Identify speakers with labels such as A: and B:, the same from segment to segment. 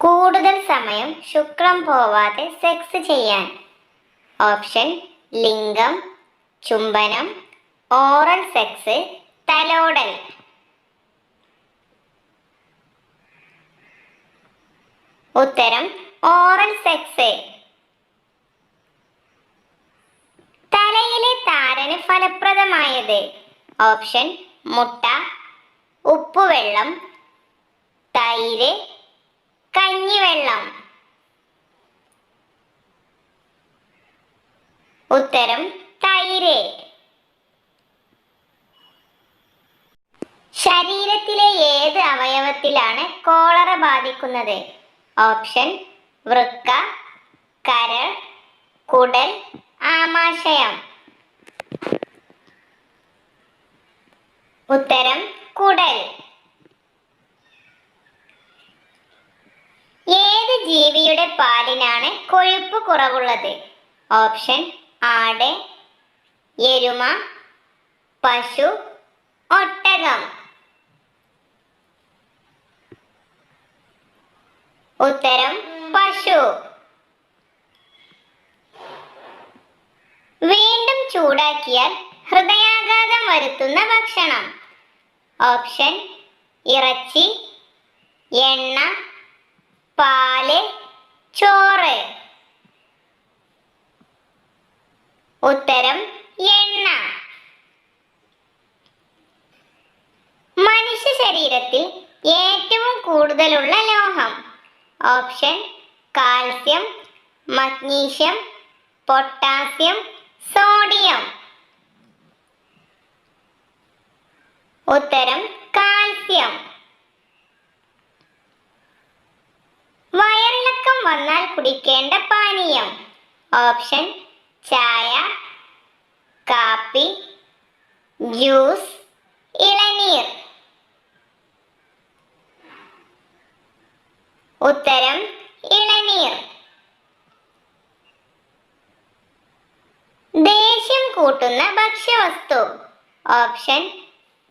A: കൂടുതൽ സമയം ശുക്രം പോവാതെ സെക്സ് ചെയ്യാൻ. ഓപ്ഷൻ ലിംഗം ചുംബനം ഓറൽ സെക്സ് തലോടൽ. ഉത്തരം ഓറൽ സെക്സ് തലയിലെ താരന് ഫലപ്രദമായത്. ഓപ്ഷൻ മുട്ട ഉപ്പുവെള്ളം തൈര് കഞ്ഞിവെള്ളം. ഉത്തരം തൈര്. ശരീരത്തിലെ ഏത് അവയവത്തിലാണ് കോളറ ബാധിക്കുന്നത്? ഓപ്ഷൻ വൃക്ക കരൾ കുടൽ ആമാശയം. ഉത്തരം കുടൽ. ജീവിയുടെ പാലിനാണ് കൊഴുപ്പ് കുറവുള്ളത്. ഓപ്ഷൻ ആട് എരുമ പശു ഒട്ടകം. ഉത്തരം പശു. വീണ്ടും ചൂടാക്കിയാൽ ഹൃദയാഘാതം വരുത്തുന്ന ഭക്ഷണം. ഓപ്ഷൻ ഇറച്ചി എണ്ണ പാൽ ചോറ്. ഉത്തരം എണ്ണ. മനുഷ്യ ശരീരത്തിൽ ഏറ്റവും കൂടുതലുള്ള ലോഹം. Option calcium magnesium potassium sodium. ഉത്തരം കാൽസ്യം. വന്നാൽ കുടിക്കേണ്ട പാനീയം. ഓപ്ഷൻ ചായ കാപ്പി ജ്യൂസ് ഇളനീർ. ഉത്തരം ഇളനീർ. ദേഷ്യം കൂട്ടുന്ന ഭക്ഷ്യവസ്തു. ഓപ്ഷൻ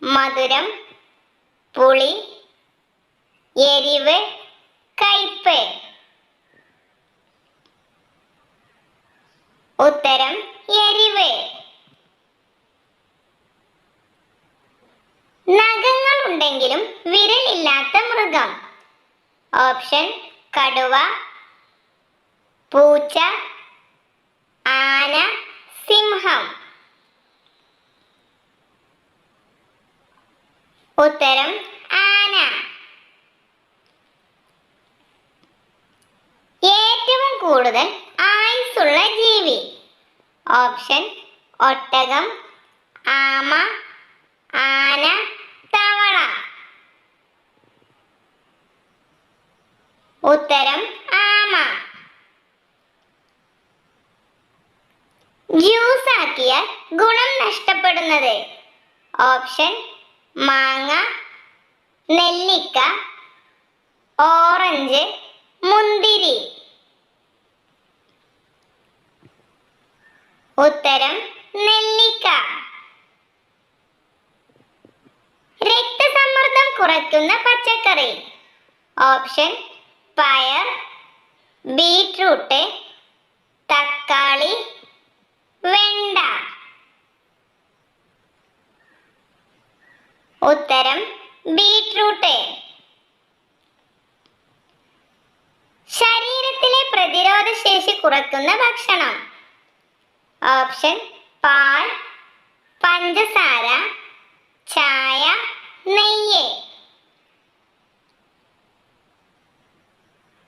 A: മധുരം പുളി എരിവ് കയ്പ് ഉത്തരം എരിവ്. നഖങ്ങൾ ഉണ്ടെങ്കിലും വിരലില്ലാത്ത മൃഗം. ഓപ്ഷൻ കടുവ പൂച്ച ആന സിംഹം. ഉത്തരം ആന. ഏറ്റവും കൂടുതൽ ആയുസ്സുള്ള ജീവി. ഓപ്ഷൻ ഒട്ടകം ആമ ആന തവള. ഉത്തരം ആമ. ജ്യൂസ് ആക്കിയാൽ ഗുണം നഷ്ടപ്പെടുന്നത്. ഓപ്ഷൻ മാങ്ങ നെല്ലിക്ക ഓറഞ്ച് മുന്തിരി ഉത്തരം നെല്ലിക്ക. രക്തസമ്മർദ്ദം കുറയ്ക്കുന്ന പച്ചക്കറി. ഓപ്ഷൻ പയർ ബീറ്റ്റൂട്ട് തക്കാളി വെണ്ട. ഉത്തരം ബീറ്റ്റൂട്ട്. ശരീരത്തിലെ പ്രതിരോധ ശേഷി കുറയ്ക്കുന്ന ഭക്ഷണം. ഓപ്ഷൻ പാൽ പഞ്ചസാര ചായ നെയ്യ്.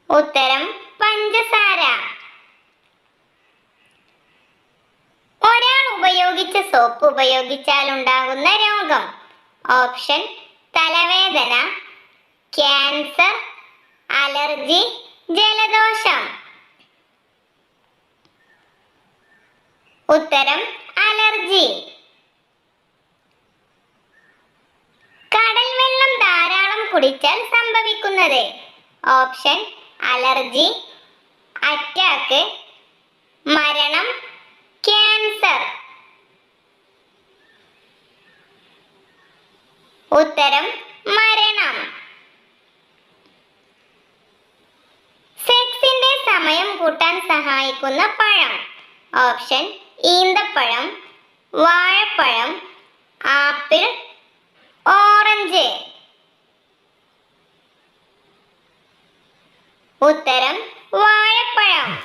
A: ഉത്തരം പഞ്ചസാര. ഒരാൾ ഉപയോഗിച്ച സോപ്പ് ഉപയോഗിച്ചാൽ ഉണ്ടാകുന്ന രോഗം. ഓപ്ഷൻ തലവേദന ക്യാൻസർ അലർജി ജലദോഷം. ഉത്തരം അലർജി. കടൽ വെള്ളം ധാരാളം കുടിച്ചാൽ സംഭവിക്കുന്നത്. ഓപ്ഷൻ അലർജി അറ്റാക്ക് മരണം ക്യാൻസർ. ഉത്തരം മരണം. സെക്സിന്റെ സമയം കൂട്ടാൻ സഹായിക്കുന്ന പഴം. ഓപ്ഷൻ ഈന്തപ്പഴം വാഴപ്പഴം ആപ്പിൾ ഓറഞ്ച്. ഉത്തരം വാഴപ്പഴം.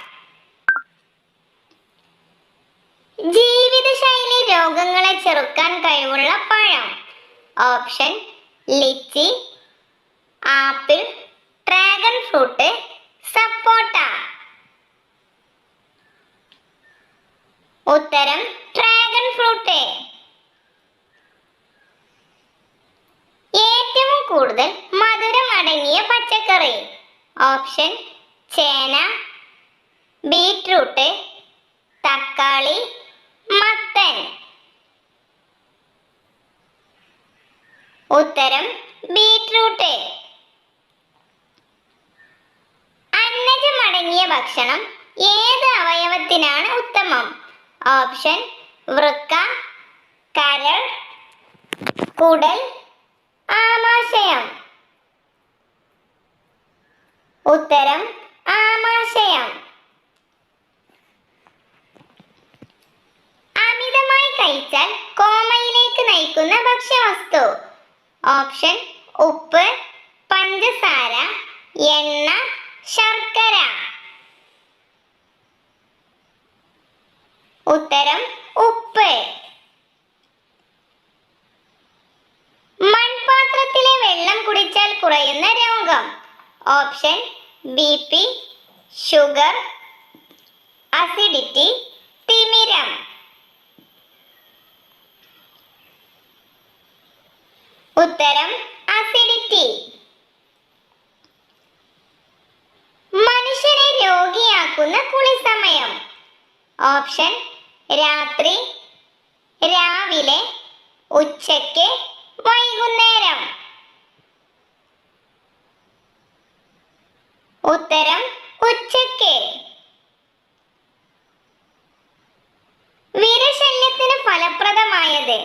A: ജീവിതശൈലി രോഗങ്ങളെ ചെറുക്കാൻ കഴിവുള്ള പഴം. Option litchi apple dragon fruit സപ്പോട്ട. ഉത്തരം ഡ്രാഗൺ ഫ്രൂട്ട് ഏറ്റവും കൂടുതൽ മധുരം അടങ്ങിയ പച്ചക്കറി. ഓപ്ഷൻ ചേന ബീറ്റ്റൂട്ട് തക്കാളി മത്തൻ. ഉത്തരം ബീറ്റ്റൂട്ട് അന്നജമടങ്ങിയ ഭക്ഷണം ഏത് അവയവത്തിനാണ് ഉത്തമം? ഓപ്ഷൻ വൃക്ക കരൾ കുടൽ ആമാശയം. ഉത്തരം ആമാശയം. അമിതമായി കഴിച്ചാൽ കോമയിലേക്ക് നയിക്കുന്ന ഭക്ഷ്യവസ്തു ഓപ്ഷൻ ഉപ്പ് പഞ്ചസാര എണ്ണ ശർക്കര ഉത്തരം ഉപ്പ്. മൺപാത്രത്തിലെ വെള്ളം കുടിച്ചാൽ കുറയുന്ന രോഗം. Option B P sugar acidity തിമിരം. ഉത്തരം അസിഡിറ്റി. മനുഷ്യനെ രോഗിയാക്കുന്ന കുളിസമയം. ഓപ്ഷൻ രാത്രി രാവിലെ ഉച്ചയ്ക്ക് വൈകുന്നേരം. ഉത്തരം ഉച്ചയ്ക്ക്. വിരശല്യത്തിന് ഫലപ്രദമായത്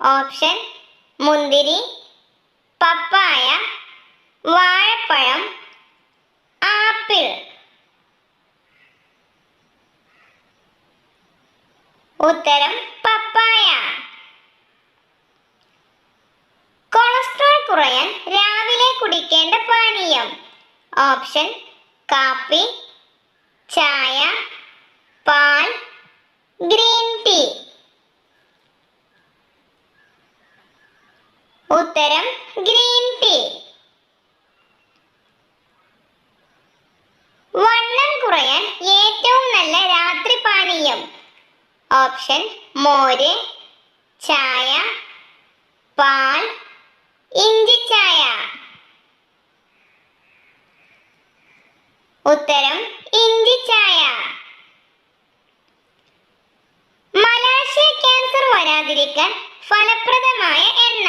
A: ഓപ്ഷൻ മുന്തിരി പപ്പായ വാഴപ്പഴം ആപ്പിൾ ഉത്തരം പപ്പായ. കൊളസ്ട്രോൾ കുറയാൻ രാവിലെ കുടിക്കേണ്ട പാനീയം. ഓപ്ഷൻ കാപ്പി ചായ പാൽ ഗ്രീൻ ടീ. ഉത്തരം ഗ്രീൻ ടീ വണ്ണം കുറയാൻ ഏറ്റവും നല്ല രാത്രി പാനീയം ഓപ്ഷൻ മോര് ചായ പാൽ ഇഞ്ചി ചായ. ഉത്തരം ഇഞ്ചി ചായ. മലാശയ ക്യാൻസർ വരാതിരിക്കാൻ ഫലപ്രദമായ എണ്ണ.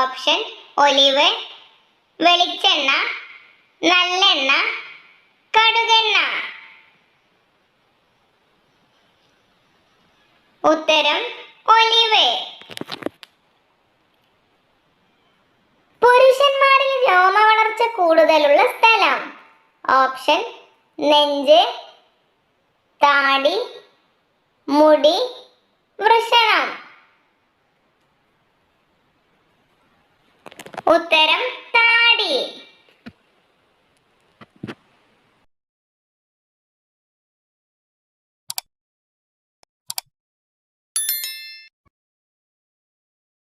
A: ഓപ്ഷൻ ഒലിവ് വെളിച്ചെണ്ണ നല്ലെണ്ണ കടുകെണ്ണ. ഉത്തരം ഒലിവ്. പുരുഷന്മാരിൽ രോമ വളർച്ച കൂടുതലുള്ള സ്ഥലം. ഓപ്ഷൻ നെഞ്ച് താടി മുടി വൃഷണം. ഉത്തരം താടി.